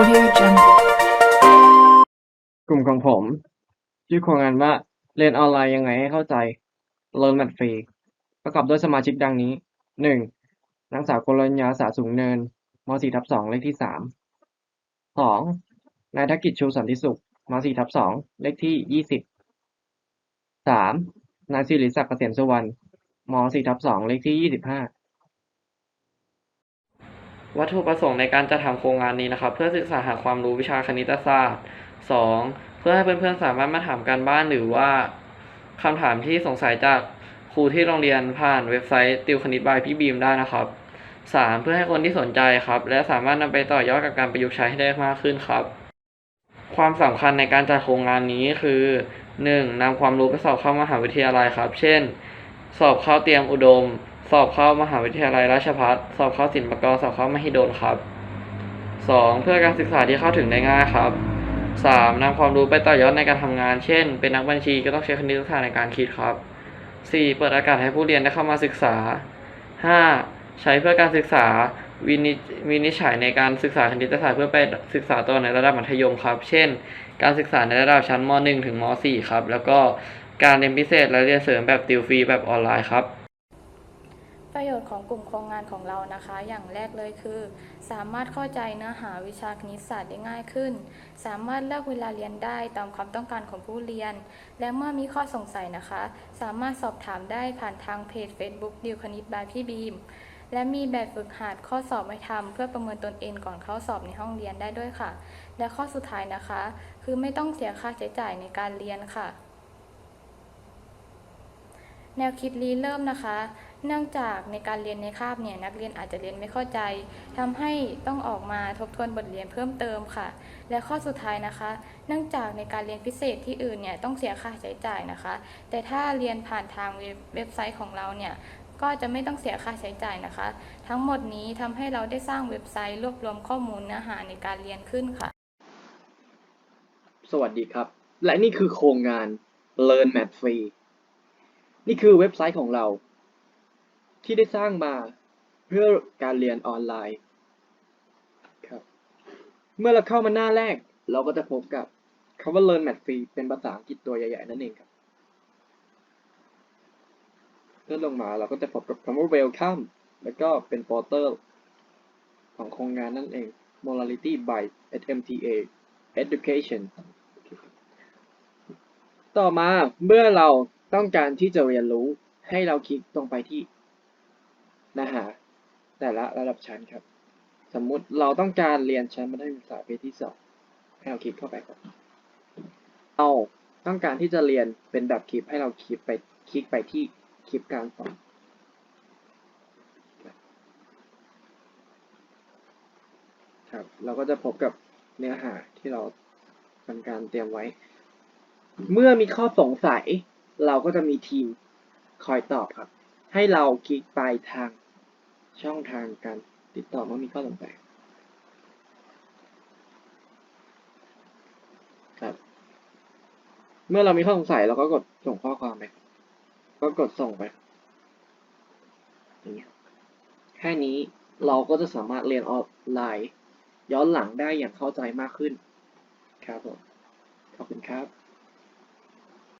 Audio Jungle. กลุ่มของผมชื่อโครงงานว่าเรียนออนไลน์ยังไงให้เข้าใจ Learn Math Free ประกอบด้วยสมาชิกดังนี้หนึ่งนางสาวกรณยาสาสูงเนินม .4 ทับ2เลขที่สามสองนายธกิจชูสันติสุขม .4 ทับ2เลขที่ยี่สิบสามนายสิริศักดิ์เกษมสุวรรณม .4 ทับ2เลขที่ยี่สิบห้า วัตถุประสงค์ในการจัดทำโครงงานนี้นะครับ เพื่อศึกษาหาความรู้วิชาคณิตศาสตร์ 2. เพื่อให้เพื่อนๆสามารถมาถามการบ้านหรือว่าคำถามที่สงสัยจากครูที่โรงเรียนผ่านเว็บไซต์ติวคณิตบายพี่บีมได้นะครับ 3. เพื่อให้คนที่สนใจครับ และสามารถนำไปต่อยอดกับการประยุกต์ใช้ให้ได้มากขึ้นครับ ความสำคัญในการจัดโครงงานนี้คือ 1. นำความรู้ไปสอบเข้ามหาวิทยาลัยครับ เช่น สอบเข้าเตรียมอุดม สอบเข้ามหาวิทยาลัยราชภัฏสอบเข้าศิลปากรสอบเข้ามหิดลครับ 2. เพื่อการศึกษาที่เข้าถึงได้ง่ายครับ 3. นำความรู้ไปต่อยอดในการทำงาน เช่น เป็นนักบัญชีก็ต้องใช้คณิตศาสตร์ในการคิดครับ 4. เปิดโอกาสให้ผู้เรียนได้เข้ามาศึกษา 5. ใช้เพื่อการศึกษาวินิจวินิจฉัยในการศึกษาคณิตศาสตร์เพื่อไปศึกษาต่อในระดับมัธยมครับ เช่น การศึกษาในระดับชั้นม .1 ถึงม .4 ครับ แล้วก็การเรียนพิเศษและเรียนเสริมแบบติวฟรีแบบออนไลน์ครับ ประโยชน์ของกลุ่มโครงงานของเรานะคะ อย่างแรกเลยคือ สามารถเข้าใจเนื้อหาวิชาคณิตศาสตร์ได้ง่ายขึ้น สามารถเลือกเวลาเรียนได้ตามความต้องการของผู้เรียน และเมื่อมีข้อสงสัยนะคะ สามารถสอบถามได้ผ่านทางเพจ Facebook ดิวคณิตบายพี่บีม และมีแบบฝึกหัดข้อสอบให้ทำเพื่อประเมินตนเองก่อนเข้าสอบในห้องเรียนได้ด้วยค่ะ และข้อสุดท้ายนะคะ คือไม่ต้องเสียค่าใช้จ่ายในการเรียนค่ะ แนวคิดรีเริ่มนะคะ เนื่องจากในการเรียนในคาบเนี่ยนักเรียนอาจจะเรียนไม่เข้าใจทำให้ต้องออกมาทบทวนบทเรียนเพิ่มเติมค่ะ และข้อสุดท้ายนะคะ เนื่องจากในการเรียนพิเศษที่อื่นเนี่ยต้องเสียค่าใช้จ่ายนะคะ แต่ถ้าเรียนผ่านทางเว็บไซต์ของเราเนี่ยก็จะไม่ต้องเสียค่าใช้จ่ายนะคะ ทั้งหมดนี้ทำให้เราได้สร้างเว็บไซต์รวบรวมข้อมูลเนื้อหาในการเรียนขึ้นค่ะ สวัสดีครับ และนี่คือโครงงาน Learn Math Free นี่คือเว็บไซต์ของเรา ที่ได้สร้างมาเพื่อการเรียนออนไลน์ครับ เมื่อเราเข้ามาหน้าแรก เราก็จะพบกับคำว่า Learn Math Free เป็นภาษาอังกฤษตัวใหญ่ ๆ นั่นเองครับเลื่อนลงมาเราก็จะพบกับคำว่า Welcome แล้วก็เป็นโปสเตอร์ของโครงงานนั่นเอง Morality by SMTA Education ต่อมาเมื่อเราต้องการที่จะเรียนรู้ให้เราคลิกตรงไปที่ นื้อหาแต่ละระดับชั้นครับ สมมุติเราต้องการเรียนชั้นมัธยมศึกษาปีที่สองให้เราคลิกเข้าไปครับเราต้องการที่จะเรียนเป็นแบบคลิปให้เราคลิกไปคลิกไปที่คลิปการสอนครับ เราก็จะพบกับเนื้อหาที่เราทำการเตรียมไว้ เมื่อมีข้อสงสัย เราก็จะมีทีมคอยตอบครับ ให้เราคลิกไปทางช่องทางการติดต่อเมื่อมีข้อสงสัยครับ เมื่อเรามีข้อสงสัยเราก็กดส่งข้อความไป ก็กดส่งไปแค่นี้เราก็จะสามารถเรียนออนไลน์ ย้อนหลังได้อย่างเข้าใจมากขึ้น ครับผม ขอบคุณครับ